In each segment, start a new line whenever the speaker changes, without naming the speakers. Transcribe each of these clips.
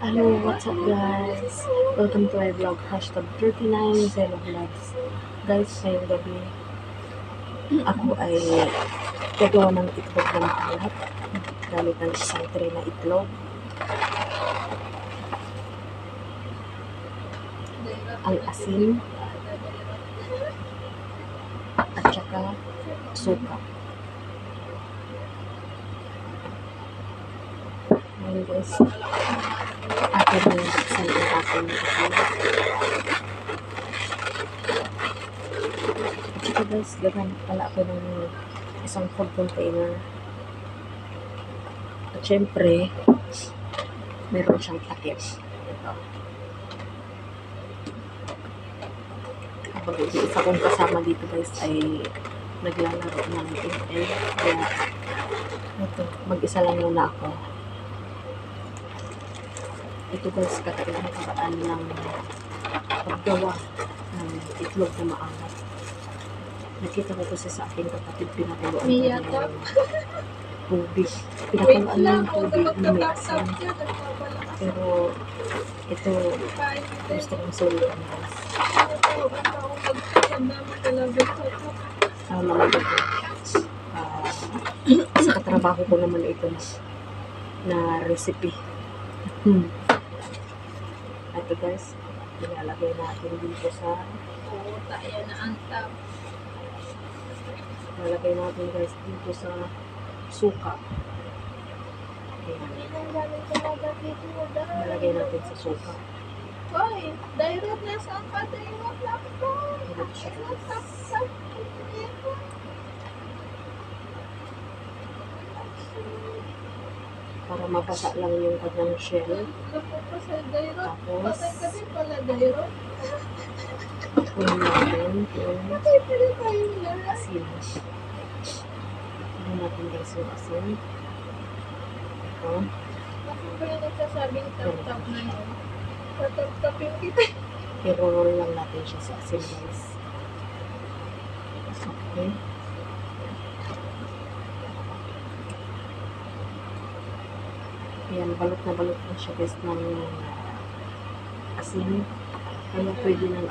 Hello, what's up guys? Welcome to my vlog, hashtag 39 Zelo Vlogs. Guys, ngayong gabi, ako ay gagawa ng itlog ng kalat. Gamit ng isang na itlog. Ang asin. At saka suka. Ngayon guys, na buksan ang itlog. At saka guys, gagamit pala ako ng isang food container. At syempre, meron siyang takip. Ito. Kapag yung isa kong kasama dito guys ay naglalaro ng ML. Kaya, ito, mag-isa lang muna ako. Ito guys, kakaibang paraan ng paggawa ng itlog na maangat. Nakita ko kasi sa aking kapatid pinakuluan ko
Mia
ng
Tap.
tubig. Pinakuluan niya yung tubig na may asin. Pero ito, gusto kong sulitan guys.
Ano
naman ito? Ah, sa katrabaho ko naman ito na, na recipe. Hmm. Ito guys, ilalagay natin dito sa
Puta, yan na ang tap.
ilalagay natin guys dito sa suka. Ayan. Ilalagay natin sa suka.
Hoy, direct na saan ka mo laptop?
Hirap siya
Ano
guys. Para mabasa lang yung kanyang shell. Tapos, kunin natin yung asin. Kunin natin guys yung asin. Ito.
Bakit ba yung nagsasabing tap-tap na yun? Tatap-tapin kita.
I-roll lang natin siya sa asin guys. Okay. Ayan, balot na balot na siya guys ng asin. Kaya pwede nang.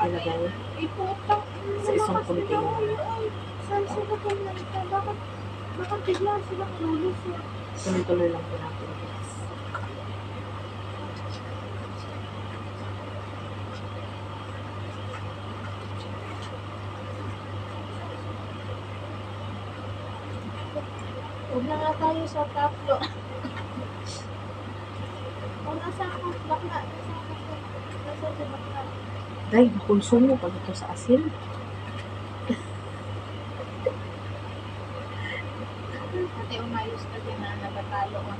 Iputak.
Sa isang container.
Bakit, bigla silang lulis eh?
Tuloy-tuloy lang po natin guys.
Huwag na nga tayo sa tatlo. O nasa ako, bakla. Nasa ako. Nasa si bakla.
Dahil makonsumo pag ito sa asin.
Ate, umayos ka din na nagatalo ko.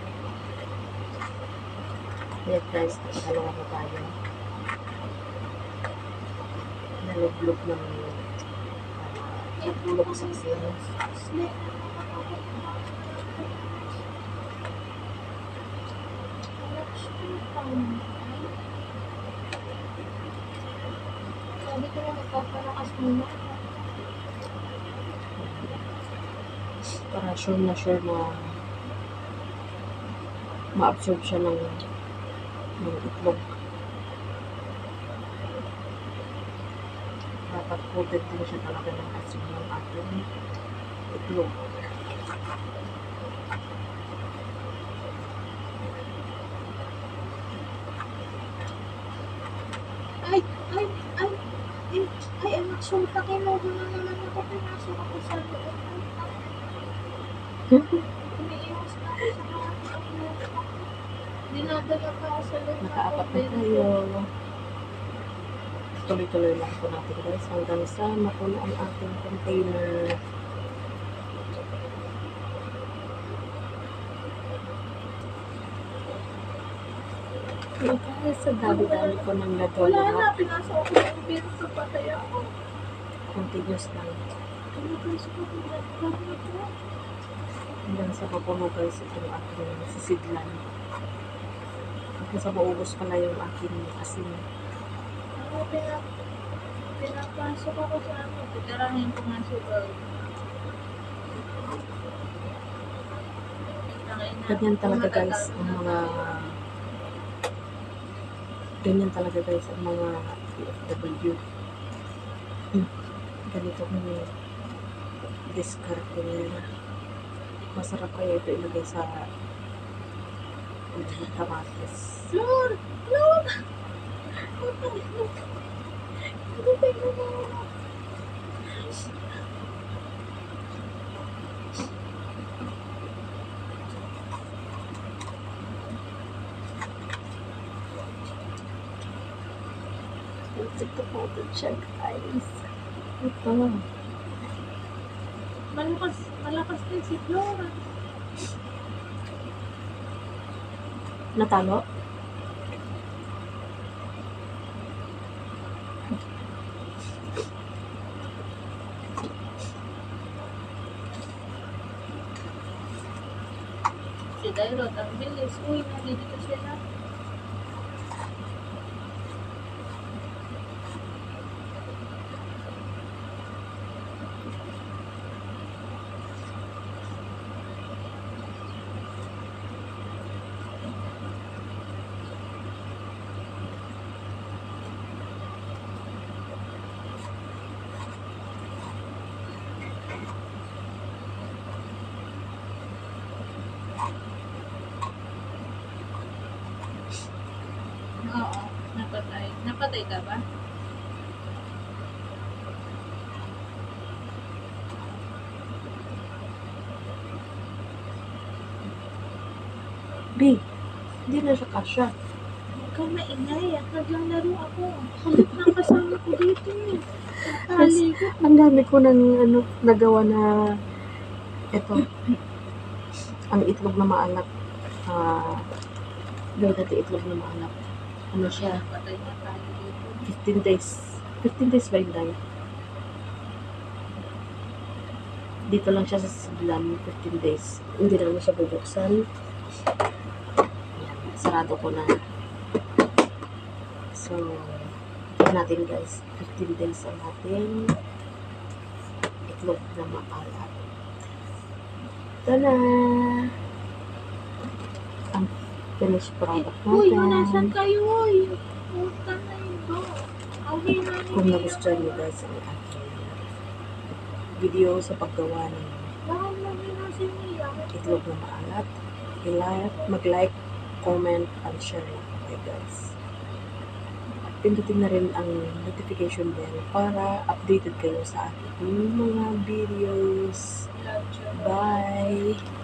Kaya guys, nakakalawa na tayo. Nalublog ng nagbulog sa asin.
Sabi ko na magpapalakas muna.
Para sure na sure na ma-absorb siya ng, ng itlog. Dapat coated din siya talaga ng asin ng ating itlog.
Ay, ay, ay, ay, ay, anak, sulta kinuha na naman ako. Pinasok ako sa loob. Umiiwas na ako sa kinuha. Dinadala pa ako sa loob.
Nakaapat na tayo. Tuloy-tuloy lang po natin guys hanggang sa mapuno ang ating container. Dahil sa dami-dami ko ng
Wala
nagawa,
na, pinasok ako ng beer sa patay ako.
continuous lang. Hanggang sa mapuno guys itong aking sisidlan. Hanggang sa maubos pala yung aking asin.
Ako, pinap pinapasok ako sa ano. Titirahin ko nga si Earl.
Ganyan talaga guys ang mga Ganyan talaga guys ang mga OFW. Hmm. Ganito kung discarte nila. Masarap kaya ito ilagay sa kamatis.
Flor! Flor! Hindi tayo na
Ito po ito siya guys. Ito.
Malakas, malakas din si Flora.
Natalo?
Si Dairot, ang bilis. Uy, nandito sila. Napatay. Napatay ka ba?
B. Hindi na siya kasha.
Huwag kang maingay at naglalaro ako. Kulit ng kasama ko dito eh. Nakaligot.
Ang dami ko nang ano, nagawa na ito. ang itlog na maalat. Ah, gawin natin itlog na maalat. Ano siya?
Napatay na tayo dito.
15 days. 15 days ba yung dahil? Dito lang siya sa Sidlam, 15 days. Hindi na naman siya bubuksan. Sarado ko na. So, tignan natin guys. 15 days ang ating itlog na maalat. Tada! Finished product natin.
Uy, nasan kayo? Uy, puta na ito. Okay na
Kung nagustuhan niyo guys ang aking video sa paggawa ng
Bakit lagi na si Mia?
itlog na maalat, i-like, mag-like, comment, and share lang okay guys. At pindutin na rin ang notification bell para updated kayo sa aking mga videos. Bye!